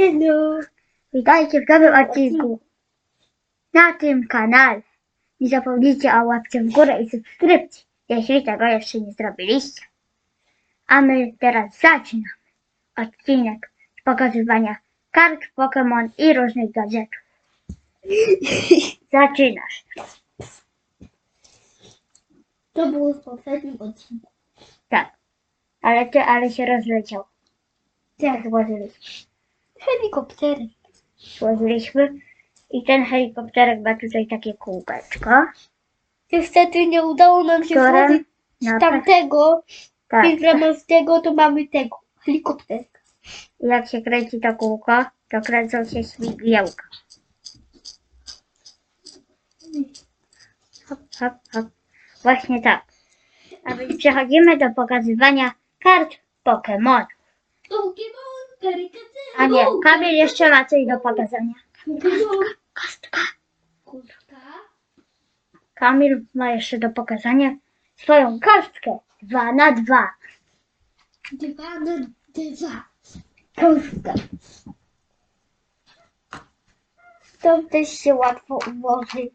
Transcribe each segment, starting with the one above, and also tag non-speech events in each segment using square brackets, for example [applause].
Hello. Witajcie w nowym odcinku na tym kanale. Nie zapomnijcie o łapce w górę i subskrypcji, jeśli tego jeszcze nie zrobiliście. A my teraz zaczynamy odcinek z pokazywania kart Pokémon i różnych gadżetów. [laughs] Zaczynasz. To było w poprzednim odcinku. Tak. Ale ty, ale się rozleciał. Jak złożyliśmy? Helikoptery. Złożyliśmy. I ten helikopterek ma tutaj takie kółeczko. Niestety nie udało nam się Które złożyć tamtego. tak. Więc zamiast tego to mamy tego. Helikopterka. Jak się kręci to kółko, to kręcą się śmigiełka. Hop, hop, hop. Właśnie tak. A więc przechodzimy do pokazywania kart Pokémon. Pokémon, karykaty. A nie, Kamil jeszcze ma coś do pokazania. Kostka. Kurka. Kamil ma jeszcze do pokazania swoją kostkę 2 na 2 Dwa na dwa. Kostka. To też się łatwo ułoży.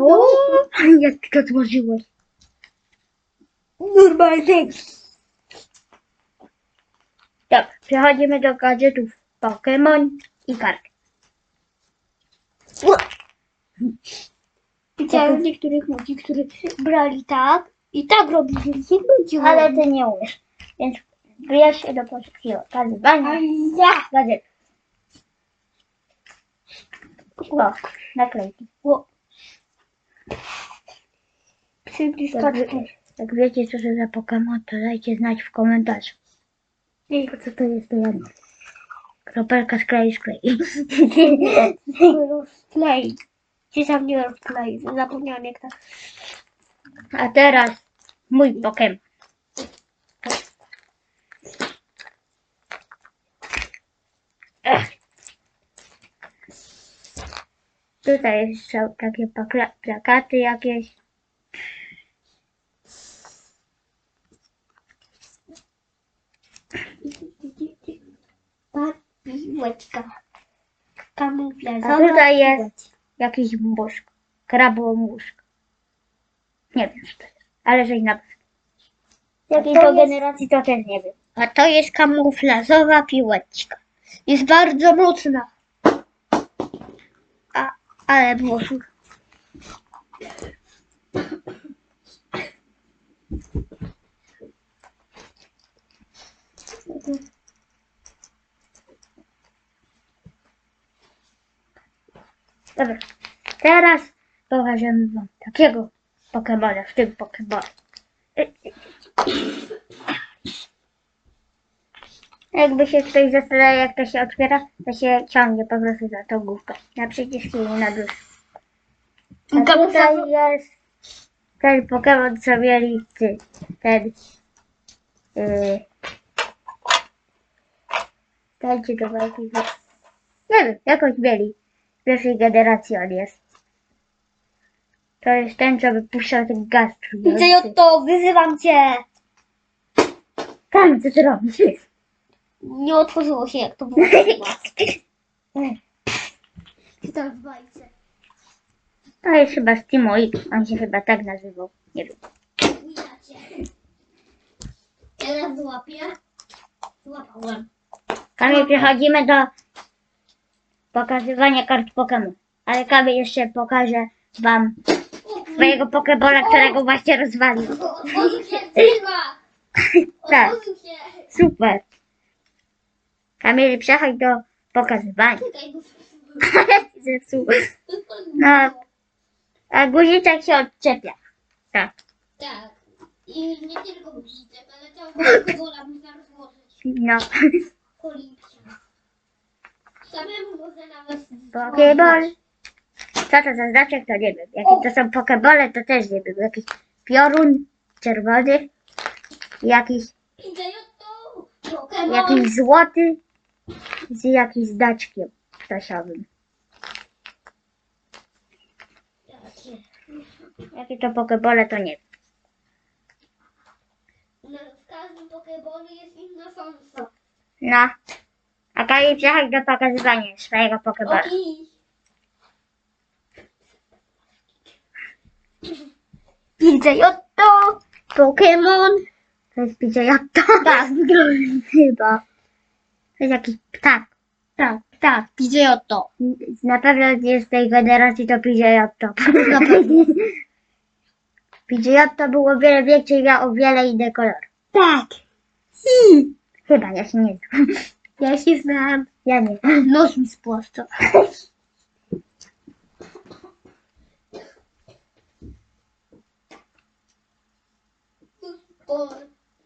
O, jak ty to złożyłeś? Normalnie. Tak, przechodzimy do gadżetów Pokémon i kart. Widziałem niektórych ludzi, którzy brali tak i tak robili. Ale ty nie umiesz. Więc bierz się do pokazywania ja. gadżetów. O, naklejki. O. Jak, Przybliskaczkę. wie, jak wiecie, co to za Pokémon, to dajcie znać w komentarzu. Nie, Co to jest to wiem. Kropelka sklei, sklei. [laughs] rozklei. Ci sam nie rozklei. Zapomniałam jak to. A teraz mój Pokémon. Tutaj są takie plakaty jakieś. Piłeczka. A Kamuflażowa tutaj jest jakiś mózg. Krabło mózg. Nie wiem co to jest, ale że na. Jakiej to to jest- generacji to też nie wiem. A to jest kamuflażowa piłeczka. Jest bardzo mocna. Ale włosu. Dobra, teraz pokażemy wam takiego Pokemona w tym Pokemonie. Jakby się ktoś zastanawiał, jak to się otwiera, to się ciągnie po prostu za tą główkę. Na przycisk i na dół. A tutaj jest ten Pokemon, co mieli ty, ten yy, dajcie do walki. Nie wiem, jakoś mieli. Z pierwszej generacji on jest. To jest ten, co wypuszczał ten gaz. Widzę to, wyzywam cię. Tam, co ty robisz? Nie otworzyło się jak to było. chyba. Czy tam w bajce? To jest chyba Stimoik, on się chyba tak nazywał. Nie wiem. Widzicie. Teraz złapię. Złapałem. Kamil, przechodzimy do pokazywania kart Pokémon. Ale Kamil jeszcze pokaże wam swojego Pokebola, którego właśnie rozwalił. Otworzył się, trzyma. Tak, Otworzył się. super. Kamil, przechodź do pokazywania. [laughs] Zepsuł. No, a guziczek się odczepia. Tak. Tak. I nie tylko guziczek, ale całego Pokemola można rozłożyć. No. Policzkę. [laughs] Samemu można nawet Pokeball. Co to za znaczek, to nie wiem. Jakie to są pokebole, to też nie wiem. Jakiś piorun czerwony. Jakiś. Jakiś złoty z jakimś daczkiem ptasiowym. Jakie? To pokebole, to nie wiem. Na, w każdym Pokebolu jest inna szansa. No. A Kali, przychodź do pokazywania swojego pokebola. Okej. Pidgeotto! Pokémon! To jest Pidgeotto? Tak, [laughs] chyba. To jest jakiś ptak. Tak, tak, Pidgeotto. Na pewno jest z tej generacji to Pidgeotto. [laughs] Na pewno. Pidgeotto było o wiele większe i miał o wiele inny kolor. Tak. Chyba, ja się nie znam. [laughs] Ja się znam. Ja nie. Nos mi spłaszcza.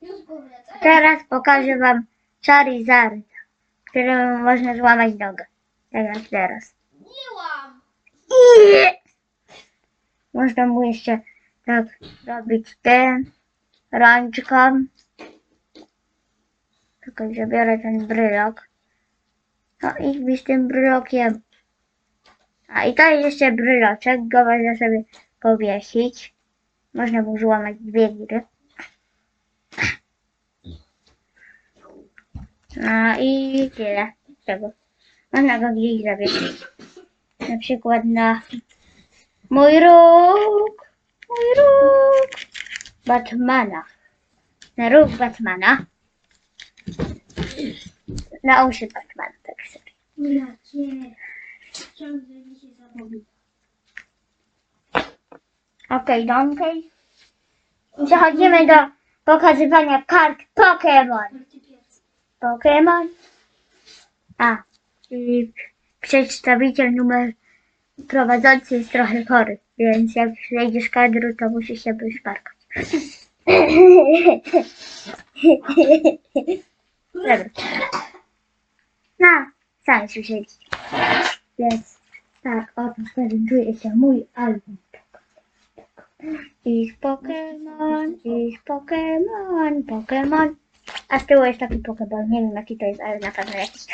Już powracam. Teraz pokażę wam Charizard, któremu można złamać nogę. Tak jak teraz. Nie łam. Można mu jeszcze tak robić ten rączką. Tylko zabiorę ten brylok. No i być tym brylokiem. A i to jest jeszcze bryloczek, go można sobie powiesić. Można mu złamać dwie giry. No i tyle tego. Można go gdzieś zawiesić. Na przykład na Mój róg, mój róg Batmana. Na róg Batmana. Na uszy Batmana, tak sobie. Jakie? Ciągle mi się zapomina. Okej, okay, okej. Przechodzimy do pokazywania kart Pokémon. Pokémon. A, i przedstawiciel numer prowadzący jest trochę chory, więc jak zejdziesz z kadru, to musisz się wyszparkać. Dobra. No, sami słyszeliście. Więc tak, oto prezentuje się mój album. Ich Pokémon, ich Pokémon, Pokémon. A z tyłu jest taki Pokéball, nie wiem jaki to jest, ale na pewno jakiś.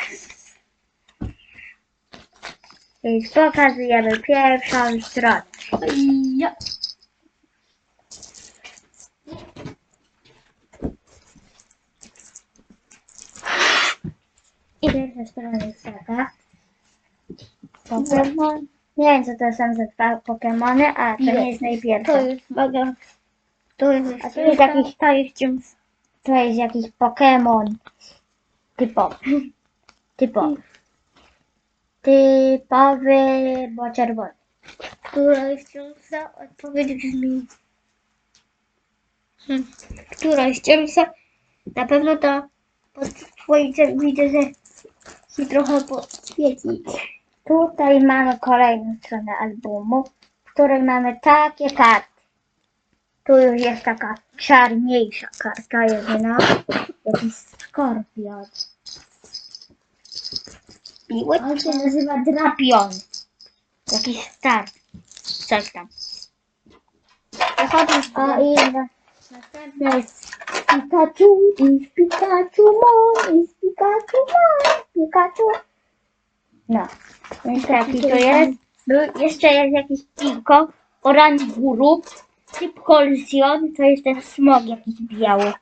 Więc pokazujemy pierwszą stronę. Ja. I pierwsza strona jest taka. Pokémon. Nie wiem co to są za dwa Pokémony, a to nie jest najpierwsza. To jest baga. To jest A tu jest jakiś, to jest ciąg. To jest jakiś Pokémon typowy. Typowy. Typowy, bo czerwony. Która jest ciągsa? Odpowiedź brzmi. Hmm. Która jest ciągsa? Na pewno ta pod twoim widzę, że się trochę podświeci. Tutaj mamy kolejną stronę albumu, w której mamy takie karty. Tu już jest taka czarniejsza karta jedyna. Jakiś skorpion. On się nazywa Drapion. Jakiś start. Coś tam. Wychodzisz A i na, następna jest Pikachu i Pikachu Mon i Pikachu Mon Pikachu. No, więc taki to jest. Był, jeszcze jest jakiś Pico, Oranguru, typ Collision, to jest ten smog jakiś biały.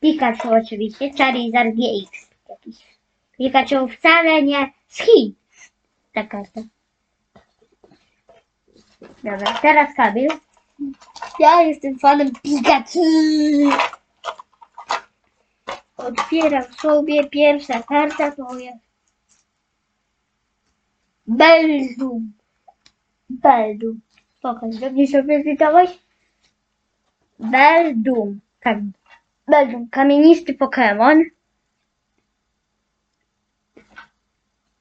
Pikachu oczywiście, Charizard GX jakiś. Pikachu wcale nie z Chin. Ta karta. Dobra, teraz Kamil. Ja jestem fanem Pikachu. Otwieram sobie pierwsza karta to jest Beldum. Beldum. Pokaż, dobrze sobie czytałeś? Beldum. Tak. Beldum. Kamienisty Pokémon.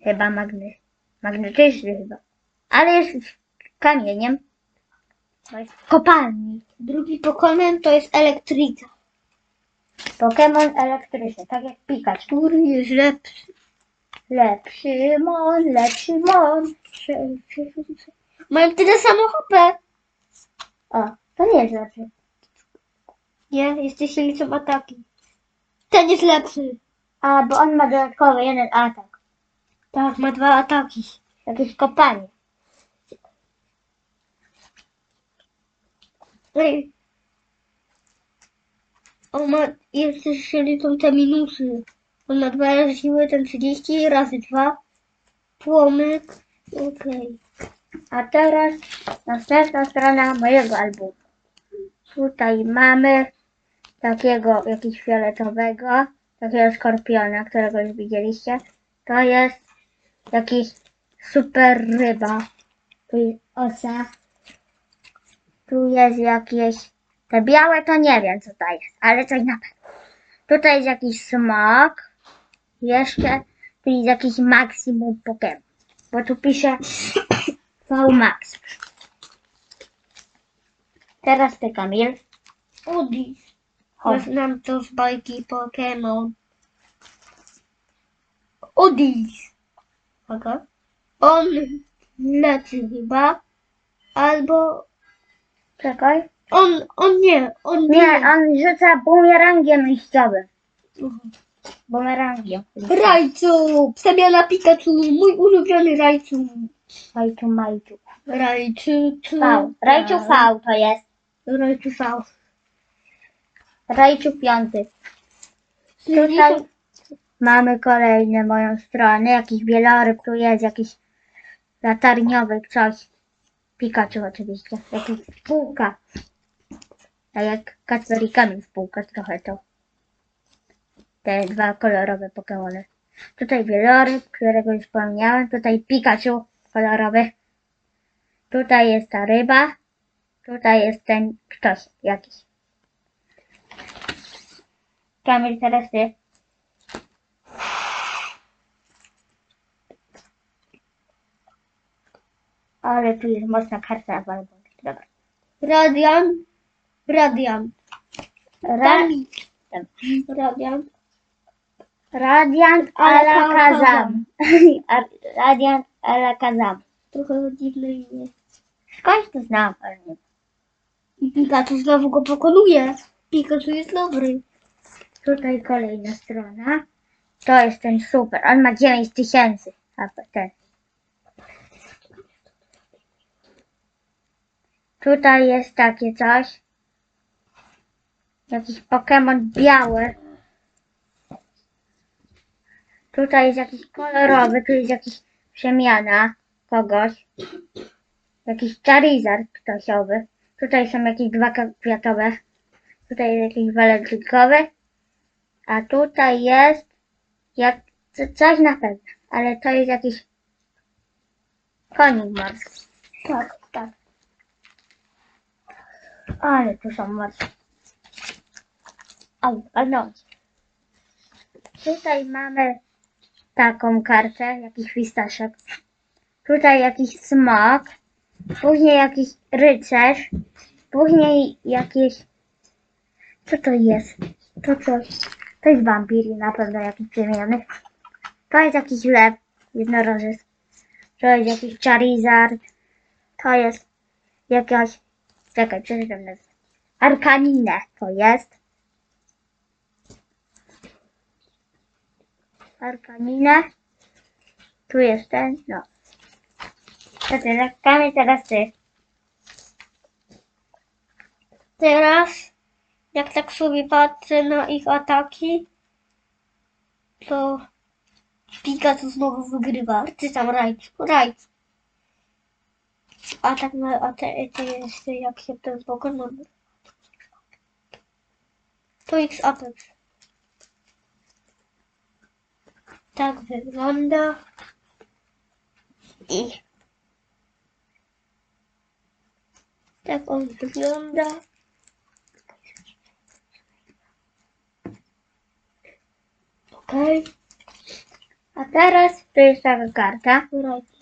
Chyba magny. Magnetyczny chyba. Ale jest kamieniem. To jest w kopalni. Drugi Pokémon to jest Elektryka. Pokémon elektryczny, tak jak Pikachu. Który jest lepszy? Lepszy mon, lepszy mon. Mają tyle samo HP. O, to nie jest lepszy. Nie, jesteście liczą ataki. Te ten jest lepszy. A, bo on ma dodatkowy jeden atak. Tak, ma dwa ataki. Jakieś kopanie. Ej. On ma, jeszcze się te minusy. On ma dwa razy siły, ten 30, razy dwa. Płomyk. Okej. A teraz następna strona mojego albumu. Tutaj mamy takiego jakiegoś fioletowego, takiego skorpiona, którego już widzieliście. To jest jakiś super ryba. Tu jest osa. Tu jest jakieś... Te białe to nie wiem co to jest, ale coś na pewno. Tutaj jest jakiś smok. Jeszcze tu jest jakiś maksimum Pokémon. Bo tu pisze VMAX. Teraz ty, Kamil. Udis. Chodź. Znam to z bajki Pokémon. Udis. Uwaga. On leczy chyba. Albo Czekaj. on, on nie, on Nie, nie. on rzuca bumerangiem liściowym. Bumerangiem. Rajcu! Przemiana Pikachu, mój ulubiony Rajcu. Rajczu Majczu. Rajcu, tu. V. Rajczu V to jest. Rajcu V. Rajczu piąty. Tutaj mamy kolejne moją stronę. Jakiś wieloryb tu jest, jakiś latarniowy coś. Pikachu oczywiście. Jakiś spółka. Tak jak Kacper i Kamil spółka trochę to. Te dwa kolorowe Pokemony. Tutaj wieloryb, którego już wspomniałem. Tutaj Pikachu kolorowy. Tutaj jest ta ryba. Tutaj jest ten ktoś jakiś. Kamil, teraz ty. Ale tu jest mocna karta walbowa. Dobra. Radian. Radian. Ra- Dami. Radian. Radiant Alakazam. [laughs] Radiant Alakazam. Trochę dziwne imię. Skądś to znam, ale nie. I Pikachu znowu go pokonuje. Pikachu jest dobry. Tutaj kolejna strona. To jest ten super. On ma 9000. A ten. Tutaj jest takie coś. Jakiś Pokémon biały. Tutaj jest jakiś kolorowy, tu jest jakiś przemiana kogoś. Jakiś Charizard ktośowy. Tutaj są jakieś dwa kwiatowe. Tutaj jest jakiś walentynkowy. A tutaj jest jak co- coś na pewno, ale to jest jakiś konik morski. Tak, tak. Ale tu są morskie. Au, walnąć. Tutaj mamy taką kartę, jakiś fistaszek. Tutaj jakiś smok. Później jakiś rycerz. Później jakieś... Co to jest? To coś. To jest wampir na pewno jakiś przemieniony. To jest jakiś lew jednorożec. To jest jakiś Charizard. To jest jakaś... Czekaj, przeczytam nazwę. Arkaninę to jest. Arkaninę. Tu jest ten, no. To tyle. Teraz ty. Teraz, jak tak sobie patrzę na ich ataki, to Pikachu znowu wygrywa. Czy tam Rajcu? Rajcu. A tak na a te, te jest, jak się ten Pokémon. To X Apex. Tak wygląda. I tak on wygląda. Okej, A teraz to jest taka karta.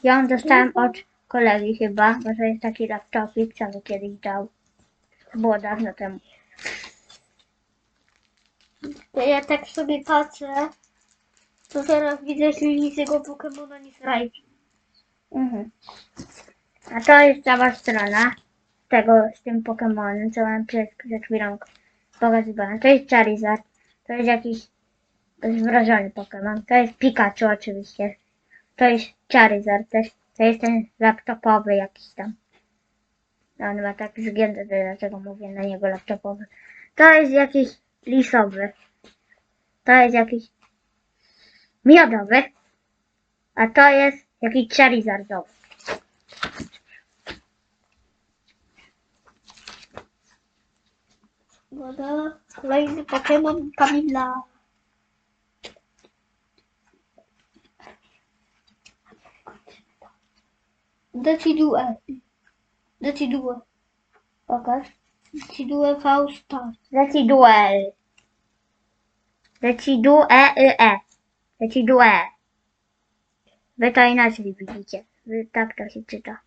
Ją dostałem od kolegi chyba, bo to jest taki laptopik, co mi kiedyś dał. Było dawno temu. Ja tak sobie patrzę, to teraz widzę silniejszego Pokemona Raichu. Mhm. A to jest cała strona tego z tym Pokemonem, co mam przed, przed chwilą. To jest Charizard, to jest jakiś wrażony Pokémon. To jest Pikachu oczywiście. To jest Charizard też. To jest ten laptopowy jakiś tam. No, on ma tak zgięte, dlaczego mówię na niego laptopowy. To jest jakiś lisowy. To jest jakiś miodowy. A to jest jakiś Charizardowy. Uwaga, kolejny Pokémon Kamila. Decidue. Decidue. Pokaż. Decidue Fausta. Deciduel. Decidue y e. Decidue. Wy to inaczej widzicie. Wy tak to się czyta.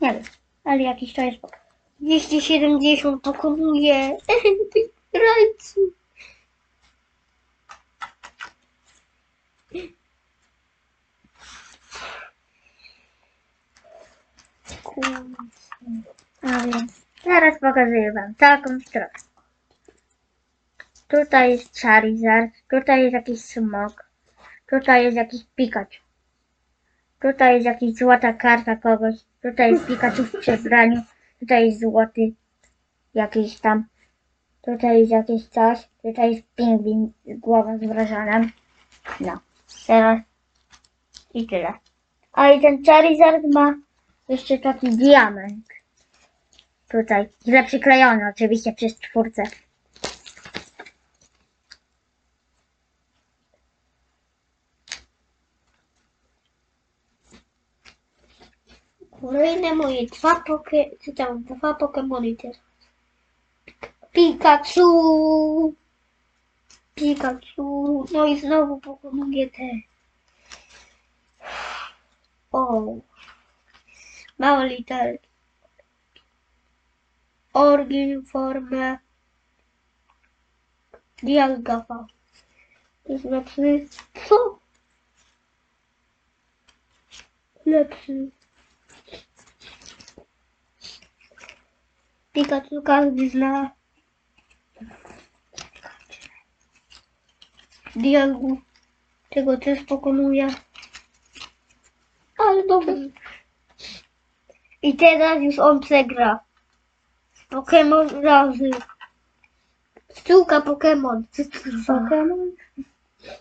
Nie wiem, ale jakiś to jest Pokémon. 270 pokonuje. [laughs] Rajcu. A więc teraz pokazuję wam taką stronę. Tutaj jest Charizard, tutaj jest jakiś smok, tutaj jest jakiś Pikachu. Tutaj jest jakaś złota karta kogoś, tutaj jest Pikachu w przebraniu, tutaj jest złoty jakiś tam, tutaj jest jakieś coś, tutaj jest pingwin z głową z. No, teraz i tyle. A i ten Charizard ma jeszcze taki diament. Tutaj. Źle przyklejony oczywiście przez czwórce. Dwa poke... czy dwa Pokemony teraz. Pikachu! Pikachu! No i znowu pokonuję te. O! Małe literki. Orgin formę Dialgafa. To znaczy co? Lepszy. Pikachu każdy zna. Dialgu tego też pokonuje. Ale dobrze. I teraz już on przegra. Pokémon razy. Sztuka Pokémon. Pokémon.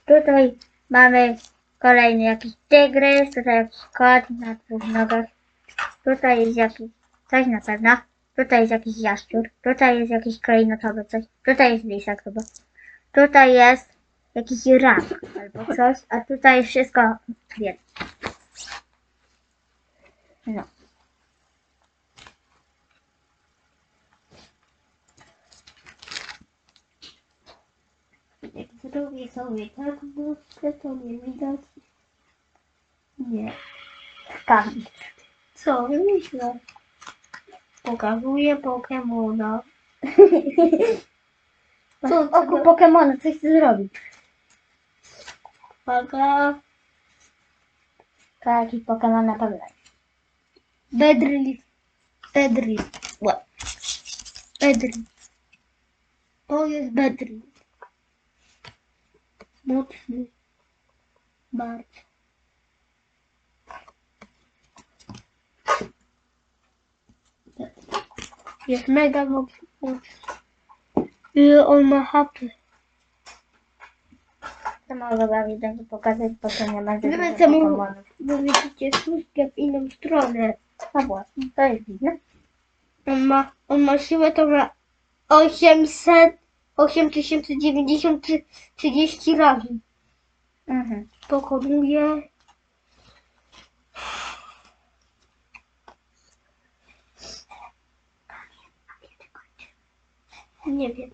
Tutaj mamy kolejny jakiś tygrys, tutaj jakiś kot na dwóch nogach. Tutaj jest jakiś coś na pewno. Tutaj jest jakiś jaszczur. Tutaj jest jakiś klejnotowy coś. Tutaj jest lisak chyba. Tutaj jest jakiś rak albo coś. A tutaj wszystko jest. No. Jak zrobię sobie tak bluzkę, to nie widać. Nie. Tam. Co myślę? Pokazuję Pokemona. [laughs] Co, oku Pokemona, coś ty zrobić. Uwaga. Jaki Pokemon na pewno. Bedri. Łe. Bedri. To jest Bedri. Mocny. Bardzo. Jest mega mocny. Ile on ma hapy? To mogę wam jednak pokazać, bo to nie ma dużo Wracam mu, widzicie słupkę w inną stronę. No właśnie, to jest dziwne. On ma, on ma siłę to ma 800, 8090 czy 30 razy. Mhm. Pokonuje. Nie wiem.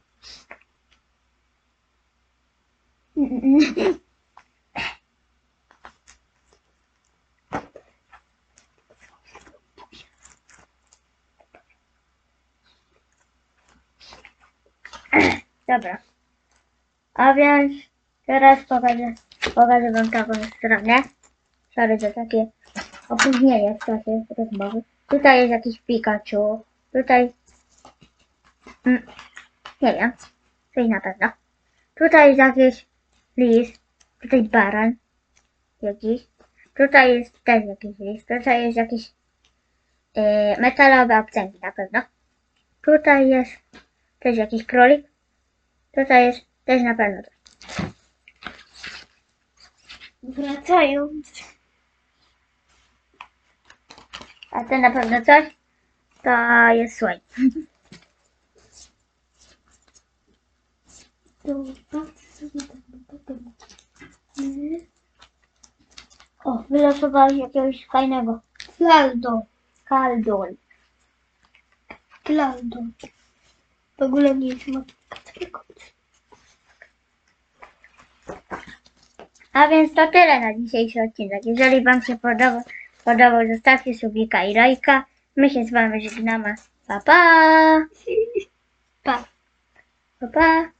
Dobra. A więc teraz pokażę, pokażę wam taką stronę. Sorry za takie opóźnienie w czasie rozmowy. Tutaj jest jakiś Pikachu. Tutaj... Mm, nie wiem. Coś na pewno. Tutaj jest jakiś lis. Tutaj baran. Jakiś. Tutaj jest też jakiś lis. Tutaj jest jakiś e, metalowe obcęgi na pewno. Tutaj jest też jakiś królik. Tutaj jest też na pewno coś. Wracając. A to na pewno coś? To jest słoń. [laughs] To patrzę sobie potem. Mhm. O, wylosowali jakiegoś fajnego. Flaldo. Kaldun. Flaldo. W ogóle nie jest matematyką. A więc to tyle na dzisiejszy odcinek. Jeżeli Wam się podobał, podobał zostawcie subika i lajka. My się z Wami żegnamy. Pa pa! Pa. Pa pa!